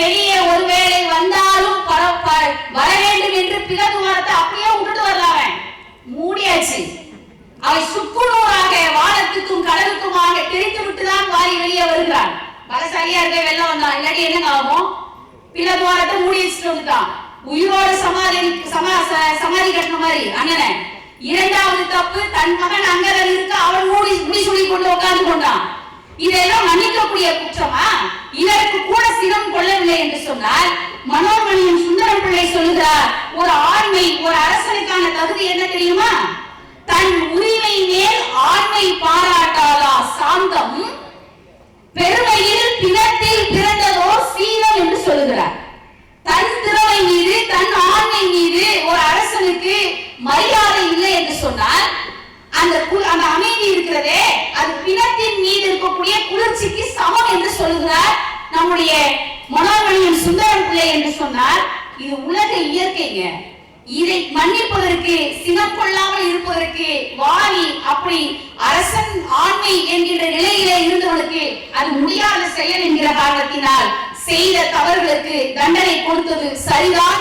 வெளியே ஒருவேளை வந்தாலும் ப- வர வேண்டும் என்று பிளதுவாரத்தை அப்படியே விட்டுட்டு வரலாம் மூடியாச்சு. அவை சுக்குநூறாக வானத்துக்கும் கடலுக்குமாக தெரித்து விட்டுதான் வாரி வெளியே வருகிறான். பலசாலியா இருக்க வெள்ளம் வந்தான். இல்லாட்டி என்ன ஆகும்? பிளதுவாரத்தை மூடி வச்சுட்டு வந்துட்டான். உயிரோடு சமாதி சமா ச- சமாதி கட்டின மாதிரி. அண்ணனை இரண்டாவது தப்பு தன் மகன் அங்கதன் இருக்க அவன் மூடி முடி சொல்லி கொண்டு உட்கார்ந்து கொண்டான். இதெல்லாம் மன்னிக்கக்கூடிய குற்றமா? இதற்கு கூட சினம் கொள்ளவில்லை என்று மனோமணியின் சுந்தர பிள்ளை சொல்லுகிறார் ஒரு ஆண்மை ஒரு அரசனுக்கான தகுதி என்ன தெரியுமா? தன் உரிமை மேல் ஆண்மை பாராட்டாதா சாந்தம்? பெருமையில் பிணத்தில் பிறந்ததோ சீனம் என்று சொல்லுகிறார். தன் திறமை மீது தன் ஆண்மை மீது ஒரு அரசனுக்கு மரியாதை இல்லை என்று சொன்னால் அந்த கு- அந்த அமைதி இருக்கிறதே அது பிணத்தின் மீது இருக்கக்கூடிய குளிர்ச்சிக்கு சமம் என்று சொல்லுகிறார் நம்முடைய மனோமணியின் சுந்தரம் இது உலக இயற்கைங்க. இதை மன்னிப்பதற்கு சினம் கொள்ளாமல் இருப்பதற்கு வாரி அப்படி அரசன் ஆண்மை என்கின்ற நிலையிலே இருந்தவனுக்கு அது முடியாத செயல் என்கிற காரணத்தினால் செய்த தவறுகளுக்கு தண்டனை கொடுத்தது சரிதான்.